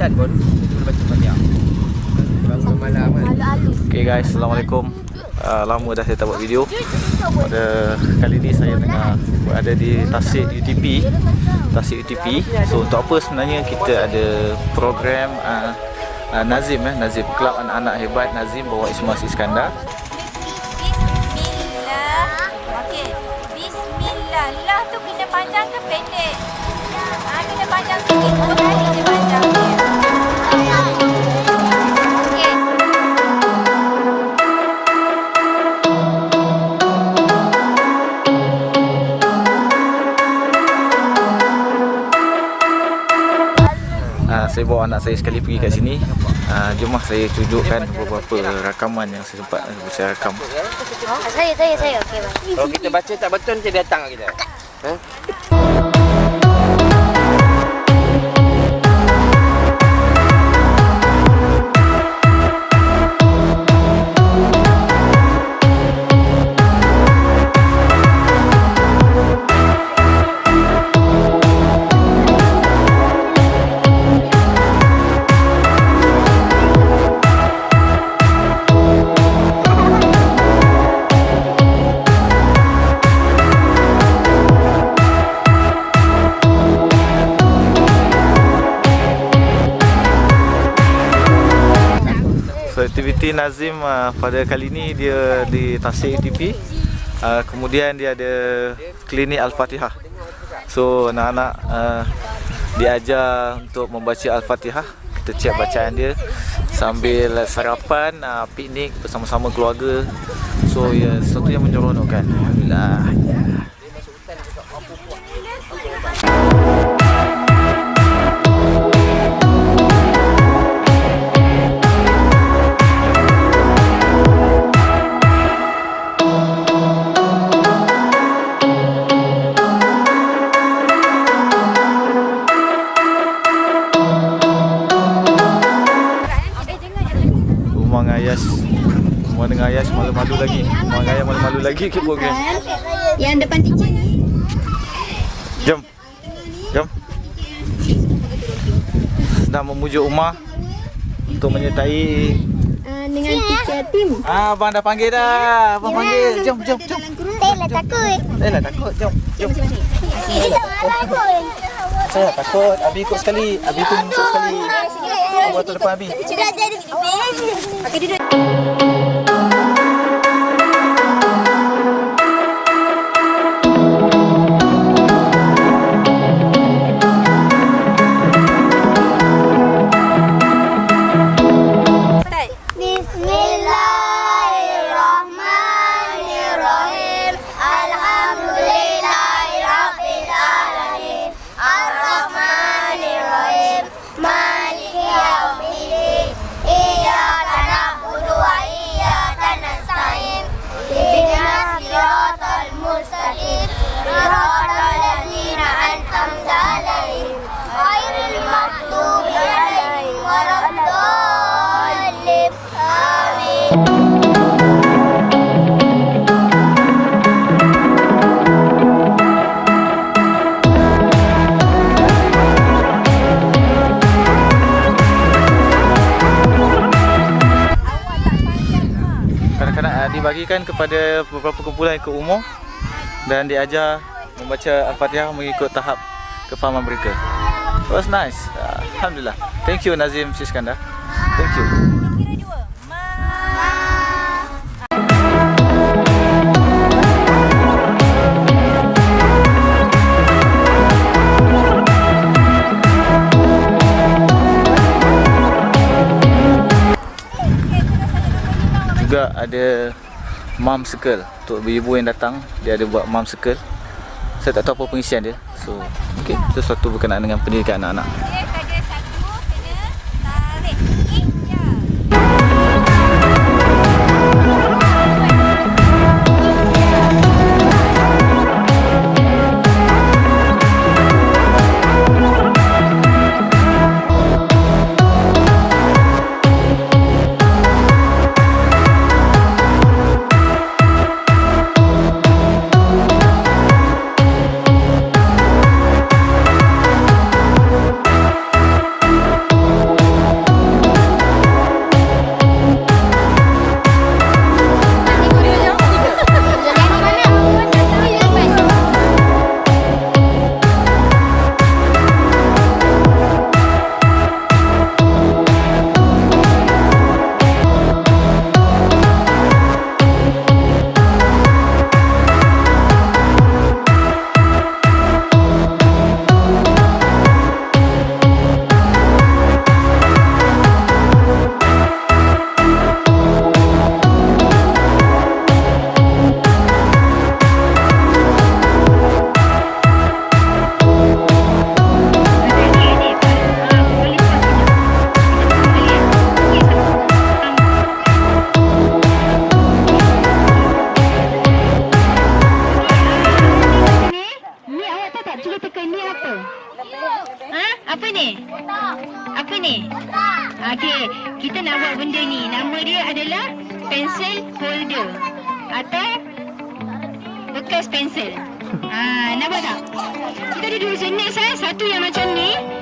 Kelantan pun Kita boleh baca Fatihah Bangun malam kan Okay guys, Assalamualaikum uh, Lama dah saya tak buat video Pada kali ni saya tengah berada di Tasik UTP Tasik UTP So untuk apa sebenarnya kita ada program uh, uh, Nazim eh, Nazim Kelab Anak-Anak Hebat Nazim bawa Ismail Iskandar Bismillah. Okey. Bismillah. Lah tu kena panjang ke pendek? Ah, kena panjang sikit. Dua kali je panjang bawa anak saya sekali pergi kat sini uh, Jomlah saya tunjukkan beberapa rakaman yang saya sempat saya rakam Saya, saya, saya. Okey. Kalau kita baca tak betul dia datang kat kita ha? Aktiviti Nazim uh, pada kali ni dia di Tasik UTP uh, Kemudian dia ada klinik Al-Fatihah. So anak-anak uh, diajar untuk membaca Al-Fatihah. Kita cek bacaan dia Sambil sarapan, uh, piknik bersama-sama keluarga. So ya sesuatu yang menyeronokkan. Alhamdulillah Ngayas Rumah dengan Ayas malu-malu lagi Rumah Ngayas malu-malu lagi ke program Yang depan teacher. Jom Jom Sedang memujuk rumah Untuk menyertai Uh, dengan teacher Tim. Ah, abang dah panggil dah. Abang panggil. Jom, jom, jom. Saya lah takut. Eh lah takut. Jom, jom. Kita tak takut. Saya tak takut. Abi ikut sekali. Abi pun ikut sekali. Abang tu depan Abi. Sudah jadi baby. Okey, duduk. Kadang-kadang ah, dibagikan kepada beberapa kumpulan ikut umur dan diajar membaca Al-Fatihah mengikut tahap kefahaman mereka. It was nice. Ah, Alhamdulillah. Thank you Nazim Siskandar. Thank you. Ada Mom Circle. Untuk ibu-ibu yang datang Dia ada buat Mom Circle. Saya tak tahu apa pengisian dia. So okay, Sesuatu berkenaan dengan pendidikan anak-anak kat cuba tekan ni apa? Ha? Apa ni? Apa ni? Okey, kita nak buat benda ni. Nama dia adalah pencil holder. Atau bekas pensel. Ha, nak buat tak? Kita ada dua jenis eh. Satu yang macam ni.